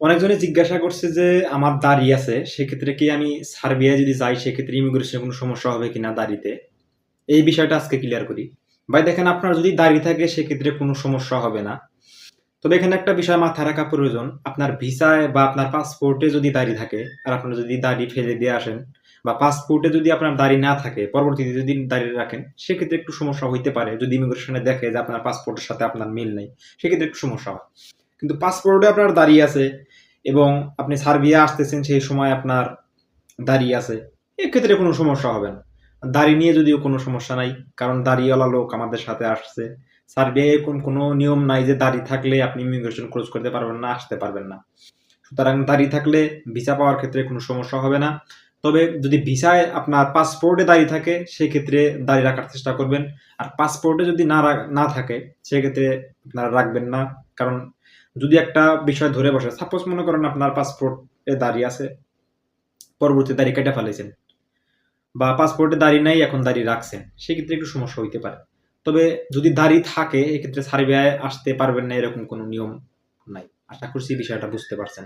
অনেকজনে জিজ্ঞাসা করছে যে, আমার দাড়ি আছে, সেক্ষেত্রে কি আমি সার্বিয়ায় যদি যাই, সেক্ষেত্রে ইমিগ্রেশনে কোনো সমস্যা হবে কিনা দাড়িতে? এই বিষয়টা আজকে ক্লিয়ার করি। ভাই, দেখেন আপনার যদি দাড়ি থাকে, সেক্ষেত্রে কোনো সমস্যা হবে না। তবে এখানে একটা বিষয় মাথায় রাখা প্রয়োজন। আপনার ভিসায় বা আপনার পাসপোর্টে যদি দাড়ি থাকে, আর আপনার যদি দাড়ি ফেলে দিয়ে আসেন, বা পাসপোর্টে যদি আপনার দাড়ি না থাকে, পরবর্তীতে যদি দাঁড়িয়ে রাখেন, সেক্ষেত্রে একটু সমস্যা হইতে পারে। যদি ইমিগ্রেশনে দেখে যে আপনার পাসপোর্টের সাথে আপনার মিল নেই, সেক্ষেত্রে একটু সমস্যা হয়। কিন্তু পাসপোর্টে আপনার দাঁড়িয়ে আছে এবং আপনি সার্বিয়া আসতেছেন সেই সময় আপনার দাঁড়িয়ে আছে, এক্ষেত্রে কোনো সমস্যা হবে না। দাড়ি নিয়ে যদিও কোনো সমস্যা নাই, কারণ দাড়িওয়ালা লোক আমাদের সাথে আসছে। সার্বিয়ায় এরকম কোনো নিয়ম নাই যে দাড়ি থাকলে আপনি ইমিগ্রেশন ক্রস করতে পারবেন না, আসতে পারবেন না। সুতরাং দাড়ি থাকলে ভিসা পাওয়ার ক্ষেত্রে কোনো সমস্যা হবে না। তবে যদি ভিসায় আপনার পাসপোর্টে দাঁড়িয়ে থাকে, সেক্ষেত্রে দাড়ি রাখার চেষ্টা করবেন। আর পাসপোর্টে যদি না না থাকে, সেক্ষেত্রে আপনারা রাখবেন না। কারণ যদি একটা বিষয় ধরে বসে সাপোজ মনে করেন আপনার পাসপোর্টে দাঁড়িয়ে আছে, পরবর্তী দাড়ি কেটে ফেলেছেন বা পাসপোর্টে দাঁড়িয়ে নাই, এখন দাড়ি রাখছেন, সেক্ষেত্রে একটু সমস্যা হইতে পারে। তবে যদি দাড়ি থাকে, এক্ষেত্রে সার্বিয়ায় আসতে পারবেন না, এরকম কোনো নিয়ম নাই। আশা করছি বিষয়টা বুঝতে পারছেন।